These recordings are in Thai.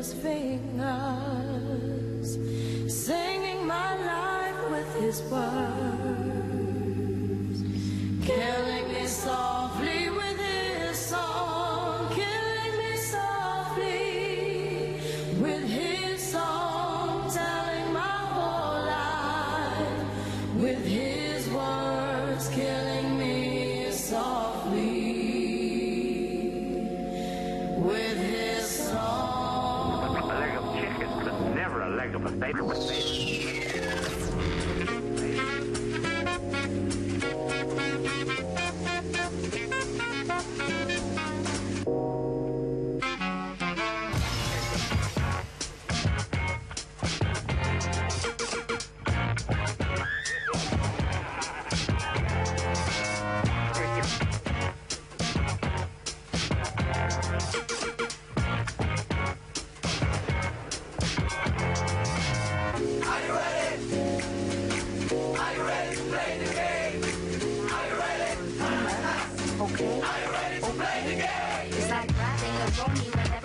his fingers, singing my life with his words, Later with me.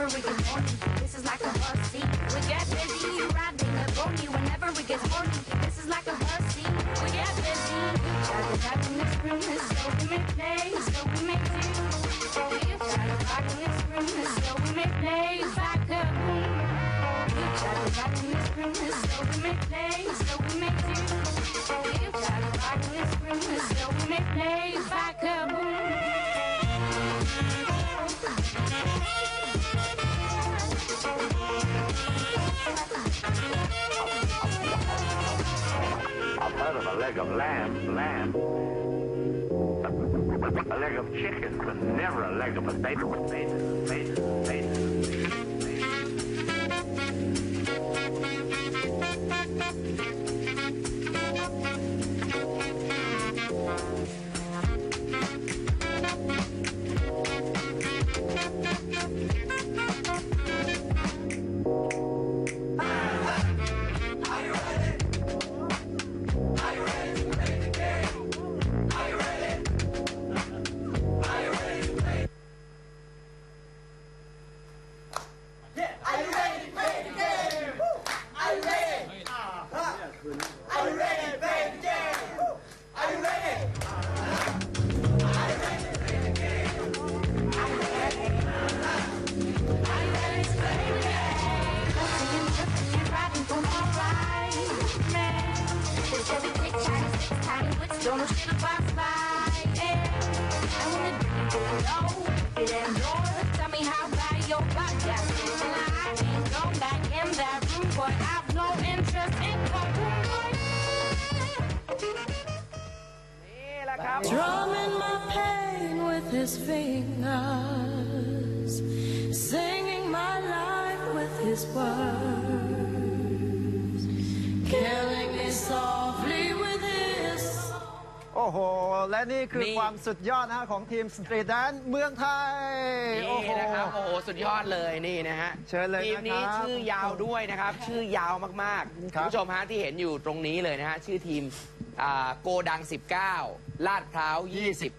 Whenever we get horny. This is like a hussy. We get busy riding a pony whenever we get horny. This is like a hussy. We get busy. Try to ride in this room, so we may play, so we may do. Try to ride in this room, so we may play boom. You try in this room, so we may play, so we may do. Try to ride in this room, so we may play a leg of lamb, lamb. A leg of chicken, but never a leg of a baby. Baby, baby, Drumming my pain with his fingers, singing my life with his words, killing me softly with his song. โอ้โห และนี่คือนี่ ความสุดยอดนะฮะของทีมสตรีทแดนเมืองไทย โอ้โห นี่นะครับโอ้โหสุดยอดเลยนี่นะฮะเชิญเลยทีมนี้นะครับชื่อยาวด้วยนะครับ ชื่อยาวมากๆครับณผู้ชมฮะที่เห็นอยู่ตรงนี้เลยนะฮะชื่อทีมอ่าโกดัง 19 ลาดพร้าว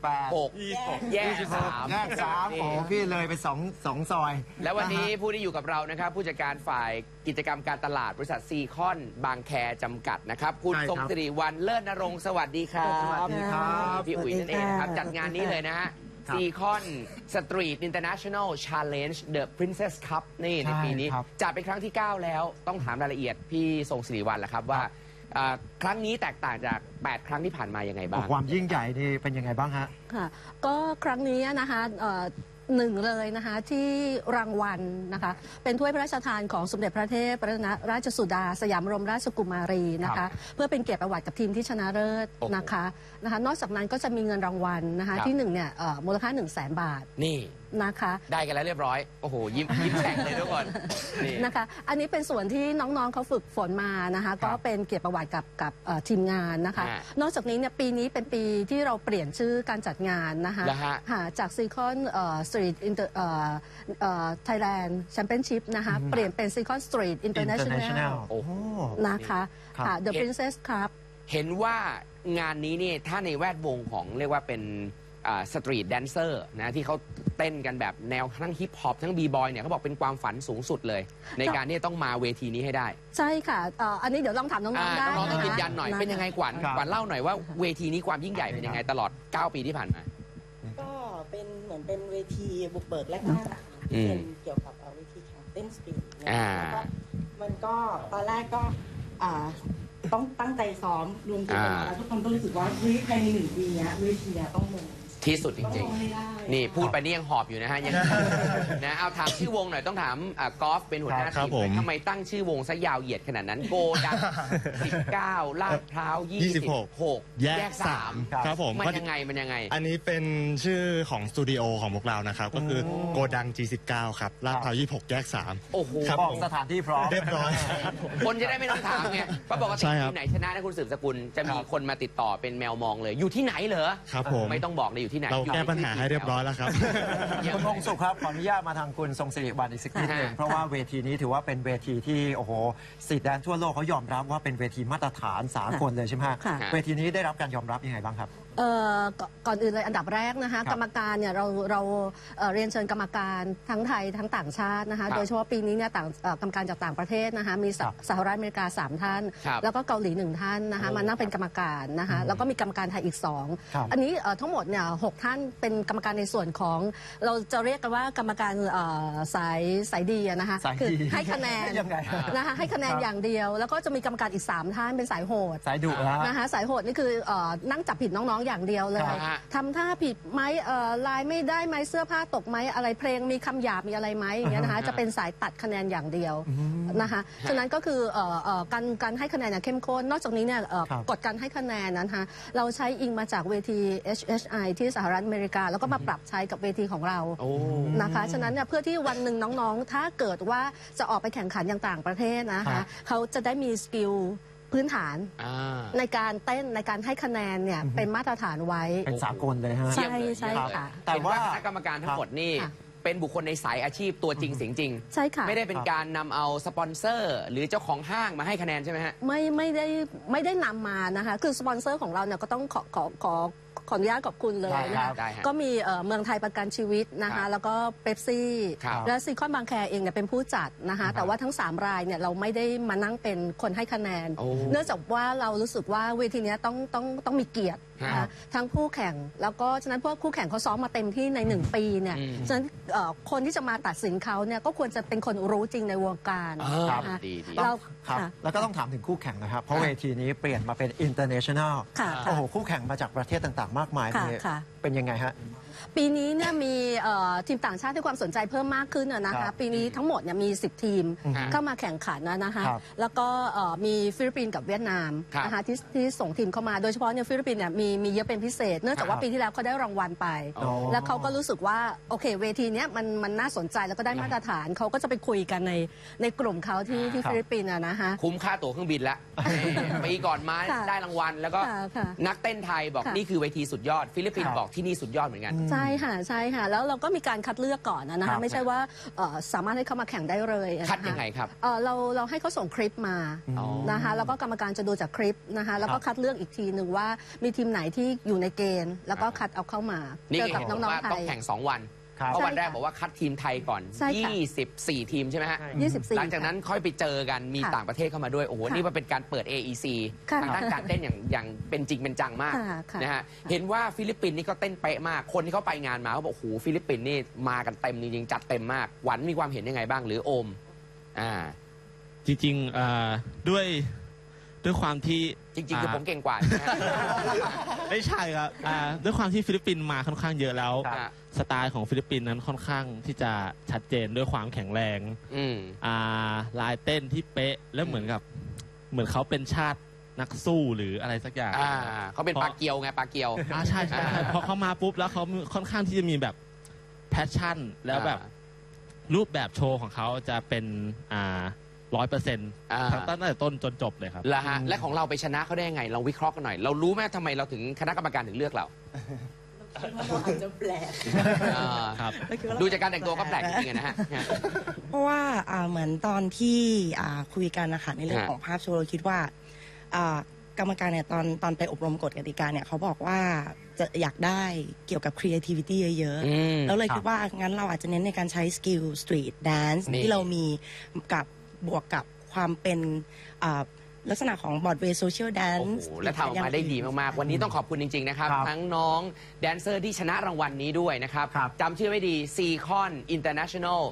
26 แยกสาม แยกสามโอ้โหพี่เลยไปสองสองซอยแล้ววันนี้ะฮะผู้ที่อยู่กับเรานะครับ ผู้จัดการฝ่ายกิจกรรมการตลาดบริษัทซีคอนบางแคจำกัดนะครับ คุณใช่ครับทรงสิริวันเลิศนรงค์สวัสดีครับ สวัสดีครับ พี่อุ๋ยนั่นเองนะครับ จัดงานนี้เลยนะฮะครับซีคอนสตรีทอินเตอร์เนชั่นแนลชาเลนจ์เดอะพรินเซสคัพนี่ในใช่ปีนี้ ครับ จัดเป็นครั้งที่ 9 แล้วต้องถามรายละเอียดพี่ทรงสิริวันแหละครับว่า อ่าครั้งนี้แตกต่างจาก 8 ครั้งที่ผ่านมายังไงบ้าง ความยิ่งใหญ่นี่เป็นยังไงบ้างฮะ ค่ะก็ครั้งนี้นะคะเอ่อหนึ่งเลยนะคะที่รางวัลนะคะเป็นถ้วยพระราชทานของสมเด็จพระเทพรัตนราชสุดา สยามบรมราชกุมารีนะครัคะบเพื่อเป็นเกียรติประวัติกับทีมที่ชนะเลิศโอ้โหนะคะนะคะ นอกจากนั้นก็จะมีเงินรางวัลนะคะครับ ที่หนึ่งเนี่ยเอ่อมูลค่า 1 0 0 0 0แสนบาท นี่ นะคะได้กันแล้วเรียบร้อย โอ้โห ยิ้มยิ้มแฉ่งเลยทุกคนนี่ นะคะ อันนี้เป็นส่วนที่น้องๆเขาฝึกฝนมานะคะ ก็เป็นเกียรติประวัติกับกับเอ่อทีมงานนะคะ ฮะนอกจากนี้เนี่ยปีนี้เป็นปีที่เราเปลี่ยนชื่อการจัดงานนะคะเหรอฮะค่ะจากซีคอนสตรีทอินเตอร์ไทยแลนด์แชมเปี้ยนชิพนะคะ เปลี่ยนเป็นซีคอนสตรีทอินเตอร์เนชั่นแนลโอ้โห นะคะครับ ค่ะ The เห็น Princess Cup เห็นว่างานนี้เนี่ยถ้าในแวดวงของเรียกว่าเป็น สตรีทแดนเซอร์นะที่เขาเต้นกันแบบแนวทั้งฮิปฮอปทั้งบีบอยเนี่ยเขาบอกเป็นความฝันสูงสุดเลย ในการที่จะต้องมาเวทีนี้ให้ได้ใช่ค่ะเอ่ออันนี้เดี๋ยวลองถามน้องอ่าๆได้น้องๆต้องะคะยืนยันหน่อยะเป็นยังไงกวันครับกวันเล่าหน่อยว่าเวทีนี้ความยิ่งใหญ่เป็นยังไงตลอด 9 ปีที่ผ่านมา ก็เป็นเหมือนเป็นเวทีบุกเบิกแรกๆนะคะอืมเป็นเกี่ยวกับเอ่อเวทีแข่งเต้นสตรีทนะอ่า คะแล้วก็มันก็ตอนแรกก็อ่าต้องตั้งใจซ้อมรวมตัวกันมาแล้วทุกคนก็รู้สึกว่าเฮ้ยภายในหนึ่งปีเนี้ยเวทีเนี้ยต้องลง ที่สุดจต้องริลงงให้ได้ๆนี่พูดไปนี่ยังหอบอยู่นะฮะยังนะเอาถามชื่อวงหน่อยต้องถามอ่ากอล์ฟเป็นหัวหน้าครัทีบมผม ทำไมตั้งชื่อวงซะยาวเหยียดขนาดนั้นโกดัง19ลาดพร้าว26 26 แยก 3 ครับผมมันก็ยังไงมันยังไง อันนี้เป็นชื่อของสตูดิโอของพวกเรานะครับ ก็คือโกดัง G19 ครับลาดพร้าว26 แยก3โอ้โหครับบอกผม สถานที่พร้อม เรียบร้อย คนจะได้ไม่ต้องถามไงเพราะปกติใช่ครับ ทีมไหนชนะนะคุณสืบสกุล จะมีครับคนมาติดต่อเป็นแมวมองเลย อยู่ที่ไหนเหรอ ครับผม ไม่ต้องบอกเลยอยู่ที่ไหนเราแก้ปัญหาให้เรียบร้อยแล้วครับ คุณพงสุขครับขออนุญาตมาทางคุณทรงสิริวัลอีกสักนิดหนึ่งค่ะเพราะว่าเวทีนี้ถือว่าเป็นเวทีที่โอ้โหสิทธิ์แดนทั่วโลกเขายอมรับว่าเป็นเวทีมาตรฐานสากลเลยใช่ไหมฮะค่ะเวทีนี้ได้รับการยอมรับยังไงบ้างครับ เอ่อก่อนก่อนอื่นเลยอันดับแรกนะคะครับกรรมการเนี่ยเราเราเอ่อเรียนเชิญกรรมการทั้งไทยทั้งต่างชาตินะครับคะโดยเฉพาะปีนี้เนี่ยต่างเอ่อกรรมการจากต่างประเทศนะคะมีสครับสหรัฐอเมริกา 3 ท่าน ครับแล้วก็เกาหลีหนึ่งท่านนะคะมานั่งเป็นกรรมการนะคะแล้วก็มีกรรมการไทยอีก ครับ 2 อันนี้เอ่อทั้งหมดเนี่ยหกท่านเป็นกรรมการในส่วนของ เราจะเรียกกันว่ากรรมการเอ่อสายสายดีอะนะคะสายคืดีให้คะแนนยังไง นะคะให้คะแนนครับ อย่างเดียว แล้วก็จะมีกรรมการอีก 3 ท่านเป็นสายโหด สายดุแล้วนะคะสายโหดนี่คือเออนั่งจับผิดน้องๆอย่างเดียวเลยครับฮะ ทำท่าผิดไหมเอ่อลายไม่ได้ไหมเสื้อผ้าตกไหมอะไรเพลงมีคำหยาบมีอะไรไหมอย่างเงี้ยนะคะจะเป็นสายตัดคะแนนอย่างเดียวนะคะฉะนั้นก็คือเอ่อเอ่อการการให้คะแนนอย่างเข้มข้นนอกจากนี้เนี่ยเอ่อครับ กฎการให้คะแนนนะคะเราใช้อิงมาจากเวที HHI ที่สหรัฐอเมริกา แล้วก็มาปรับใช้กับเวทีของเรา โอ้ นะคะ ฉะนั้นเนี่ยเพื่อที่วันหนึ่งน้องๆ ถ้าเกิดว่าจะออกไปแข่งขันอย่างต่างประเทศนะครัคะ บเขาจะได้มีสกิล พื้นฐานอ่า ในการเต้นในการให้คะแนนเนี่ยเป็นมาตรฐานไว้ เป็นสากลเลยฮะ ใช่เยี่ยมเลยใช่เยี่ยมเลยค่ะ แต่เห็นว่าว่าคณะกรรมการทั้งหมดนี่ ค่ะ เป็นบุคคลในสายอาชีพตัวจริงเสียงจริง ใช่ค่ะ ไม่ได้เป็นการนำเอาสปอนเซอร์ หรือเจ้าของห้างมาให้คะแนนใช่ไหมฮะ ไม่ไม่ได้ไม่ได้นำมานะคะ คือสปอนเซอร์ของเราเนี่ยก็ต้องขอขอขอ ขออนุญาตขอบคุณเลยได้นะครัคะบได้ฮะก็มีเอ่อเมืองไทยประกันชีวิตนะครัคะ บแล้วก็เป๊ปซี่ครับและซีคอนบางแคเองเนี่ยเป็นผู้จัดนะคะแต่ว่าทั้ง 3 รายเนี่ยเราไม่ได้มานั่งเป็นคนให้คะแนน โอ้ เนื่องจากว่าเรารู้สึกว่าเวทีเนี้ยต้องต้องต้องมีเกียรตินะครัคะบทั้งผู้แข่งแล้วก็ฉะนั้นพวกคู่แข่งเขาซ้อมมาเต็มที่ใน 1 ปีเนี่ยอืมฉะนั้นเอ่อคนที่จะมาตัดสินเขาเนี่ยก็ควรจะเป็นคนรู้จริงในวงการอ่านะคะดีดี เราครับค่ะ แล้วก็ต้องถามถึงคู่แข่งนะครับ เพราะค่ะเวทีนี้เปลี่ยนมาเป็น international ค่ะโอ้โห คู่แข่งมาจากประเทศต่างๆ มากมายค่ะเลยค่ะ เป็นยังไงฮะ ปีนี้เนี่ยมีเอ่อทีมต่างชาติให้ความสนใจเพิ่มมากขึ้นอะนะครัคะ บปีนี้ทั้งหมดเนี่ยมี 10 ทีมฮะเข้ามาแข่งขันนะนะคะ ครับแล้วก็เอ่อมีฟิลิปปินส์กับเวียดนามครับนะคะที่ที่ส่งทีมเข้ามาโดยเฉพาะเนี่ยฟิลิปปินส์เนี่ยมีมีเยอะเป็นพิเศษ เนื่องจากว่าครับ ปีที่แล้วเขาได้รางวัลไป อ๋อ แล้วเขาก็รู้สึกว่าโอเค เวทีเนี้ยมันมันน่าสนใจแล้วก็ได้มาตรฐานเขาก็จะไปคุยกันในในกลุ่มเขาที่ที่ครับ ฟิลิปปินส์อะนะคะ คุ้มค่าตั๋วเครื่องบินแล้วปีก่อนมาค่ะได้รางวัล แล้วก็ค่ะค่ะนักเต้นไทยบอกค่ะนี่คือเวทีสุดยอด ฟิลิปปินครัส์บบอกที่นี่สุดยอดเหมือนกัน ใช่ค่ะใช่ค่ะ แล้วเราก็มีการคัดเลือกก่อนนะครัคะบไม่ใช่ว่าเอ่อสามารถให้เขามาแข่งได้เลยอะนะคะคัดยังไงครับ เอ่อเราเราให้เขาส่งคลิปมาอ๋อ นะคะแล้วก็กรรมการจะดูจากคลิปนะคะแล้วก็คัดเลือกอีกทีหนึ่งว่ามีทีมไหนที่อยู่ในเกณฑ์ แล้วก็คัดเอาเข้ามานี่เจอไงกับเห็นน้บอกองว่าๆไทต้องย แข่ง 2 วัน ครับ เพราะวันแรกใช่ค่ะบอกว่าคัดทีมไทยก่อน ใช่ค่ะ24 ทีมใช่ไหมฮะ 24 หลังจากนั้นค่อยไปเจอกันมีค่ะต่างประเทศเข้ามาด้วย โอ้โห ค่ะนี่มันเป็นการเปิด AEC ค่ะทางด้านการเต้นอย่างอย่างเป็นจริงเป็นจังมากค่ะค่ะ นะฮะ เห็นว่าฟิลิปปินส์นี่ก็เต้นเป๊ะมาก คนที่เขาไปงานมาเขาบอกโอ้โหฟิลิปปินส์นี่มากันเต็มจริงๆจัดเต็มมาก หวันมีความเห็นยังไงบ้างหรือโอม อ่า จริงๆเอ่อด้วย ด้วยความที่จริงๆคือผมเก่งกว่าใช่ไหมฮะ ไม่ใช่ครับอ่าด้วยความที่ฟิลิปปินส์มาค่อนข้างเยอะแล้ว ครับ สไตล์ของฟิลิปปินส์นั้นค่อนข้างที่จะชัดเจนด้วยความแข็งแรงอืม อ่าลายเต้นที่เป๊ะแล้วเหมือนกับ เหมือนเขาเป็นชาตินักสู้หรืออะไรสักอย่าง อ่าเขาเป็นปลาเกียวไงปลาเกียว อ่าใช่ใช่ใช่พอเขามาปุ๊บแล้วเขาค่อนข้างที่จะมีแบบแพชชั่น แล้วแบบรูปแบบโชว์ของเขาจะเป็นอ่า ร้อยเปอร์เซ็นต์อ่าตั้งแต่ต้นจนจบเลยครับแล้วฮะและของเราไปชนะเขาได้ยังไง เราวิเคราะห์กันหน่อย เรารู้ไหมทำไมเราถึงคณะกรรมการถึงเลือกเราคิดว่าเราอาจจะแปลกอ่าครับดูจากการแต่งตัวก็แปลกจริงๆอะนะฮะ เพราะว่าอ่าเหมือนตอนที่อ่าคุยกันนะคะในเรื่องฮะ ของภาพโชว์เราคิดว่าอ่ากรรมการเนี่ยตอนตอนไปอบรมกฎกติกาเนี่ยเขาบอกว่าจะอยากได้เกี่ยวกับ creativity เยอะอืม ๆ แล้วเลยครับคิดว่างั้นเราอาจจะเน้นในการใช้สกิลสตรีทแดนซ์นี่ ที่เรามีกับ บวกกับความเป็นอ่าลักษณะของบอร์ดเวย์โซเชียลแดนโอ้ซ์ โหและทำออกมาได้ดีมากๆ วันนี้ต้องขอบคุณจริง ๆ นะครับ ครับทั้งน้องแดนเซอร์ที่ชนะรางวัลนี้ด้วยนะครับครับ จำชื่อไม่ดีซีคอนอินเตอร์เนชั่นแนล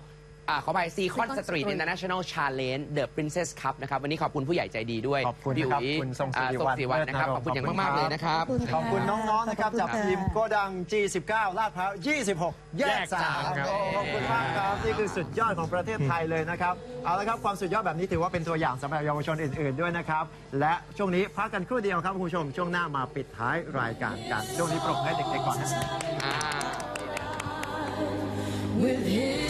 อ่าขอไปซีคอน Seacon สตรีท Street อินเตอร์เนชั่นแนลชาเลนจ์เดอะปรินเซสคัพนะครับ วันนี้ขอบคุณผู้ใหญ่ใจดีด้วยขอบคุณพี่นะครับอุ๋ยคุณทรงศิอ่าริทรงวัฒน์ศิริวัฒน์นะครับเลิศนรงค์ขอบคุณอย่างขอบคุณมากๆครับเลยนะครับ ขอบคุณน้องๆนะครับจากขอบคุณค่ะ ทีมโกดัง G19 ลาดพร้าว 26 แยกแยกสาม3ครับโอ้ขอบคุณมากครับ นี่คือสุดยอดของประเทศไทยเลยนะครับ เอาละครับ ความสุดยอดแบบนี้ถือว่าเป็นตัวอย่างสำหรับเยาวชนอื่น ๆ ด้วยนะครับ และช่วงนี้พักกันครู่เดียวครับคุณผู้ชม ช่วงหน้ามาปิดท้ายรายการกัน ช่วงนี้ปรบมือให้เด็กๆก่อนนะอ่า with his